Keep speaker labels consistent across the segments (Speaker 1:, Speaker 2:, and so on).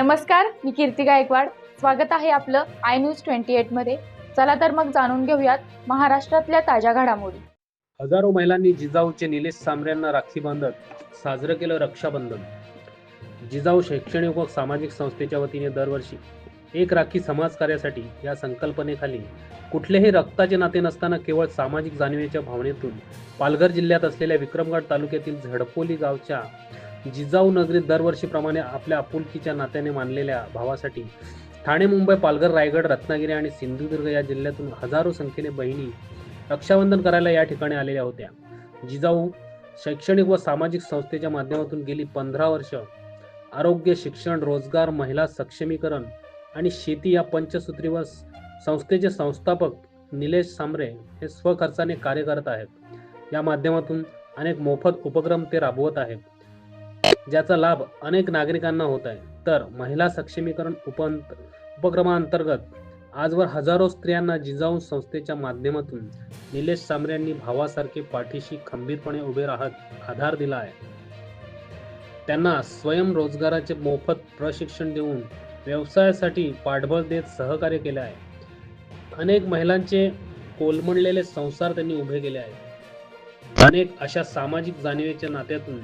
Speaker 1: नमस्कार मी कीर्ती गायकवाड. स्वागत आहे आपलं आय न्यूज ट्वेंटी एटमध्ये. चला तर मग जाणून घेऊयात महाराष्ट्रातल्या ताज्या घडामोडी.
Speaker 2: हजारो महिलांनी जिजाऊचे निलेश सांबऱ्यांना राखी बांधत साजरं केलं रक्षाबंधन. जिजाऊ शैक्षणिक व सामाजिक संस्थेच्या वतीने दरवर्षी एक राखी समाज कार्यासाठी या संकल्पनेखाली कुठलेही रक्ताचे नाते नसताना केवळ सामाजिक जाणीवेच्या भावनेतून पालघर जिल्ह्यात असलेल्या विक्रमगड तालुक्यातील झडपोली गावच्या जिजाऊ नगरीत दरवर्षीप्रमाणे आपल्या आपुलकीच्या नात्याने मानलेल्या भावासाठी ठाणे मुंबई पालघर रायगड रत्नागिरी आणि सिंधुदुर्ग या जिल्ह्यातून हजारो संख्येने बहिणी रक्षाबंधन करायला या ठिकाणी आलेल्या होत्या. जिजाऊ शैक्षणिक व सामाजिक संस्थेच्या माध्यमातून गेली पंधरा वर्ष. आरोग्य शिक्षण रोजगार महिला सक्षमीकरण आणि शेती या पंचसूत्रीवर संस्थेचे संस्थापक निलेश सांबरे हे स्वखर्चाने कार्य करत आहेत. या माध्यमातून अनेक मोफत उपक्रम ते राबवत आहेत. ज्याचा लाभ अनेक नागरिकांना होत आहे. तर महिला सक्षमीकरण उपंत उपक्रमाअंतर्गत आजवर हजारो स्त्रियांना जिजाऊ संस्थेच्या माध्यमातून निलेश सांबरे यांनी भावासारखे पाठीशी खंबीरपणे उभे राहत आधार दिला आहे. त्यांना स्वयंरोजगाराचे मोफत प्रशिक्षण देऊन व्यवसायासाठी पाठबळ देत सहकार्य केले आहे. अनेक महिलांचे कोलमडलेले संसार त्यांनी उभे केले आहेत अनेक अशा सामाजिक जाणीवेच्या नात्यातून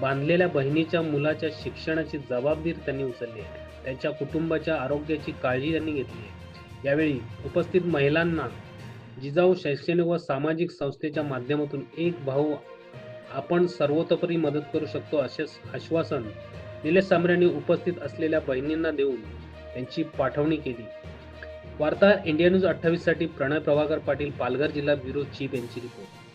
Speaker 2: बांधलेल्या बहिणीच्या मुलाच्या शिक्षणाची जबाबदारी त्यांनी उचलली आहे. त्यांच्या कुटुंबाच्या आरोग्याची काळजी त्यांनी घेतली आहे. यावेळी उपस्थित महिलांना जिजाऊ शैक्षणिक व सामाजिक संस्थेच्या माध्यमातून एक भाऊ आपण सर्वतोपरी मदत करू शकतो असे आश्वासन निलेश सांबरे यांनी उपस्थित असलेल्या बहिणींना देऊन त्यांची पाठवणी केली. वार्ता इंडिया न्यूज अठ्ठावीससाठी प्रणय प्रभाकर पाटील पालघर जिल्हा ब्युरो चीफ यांची रिपोर्ट.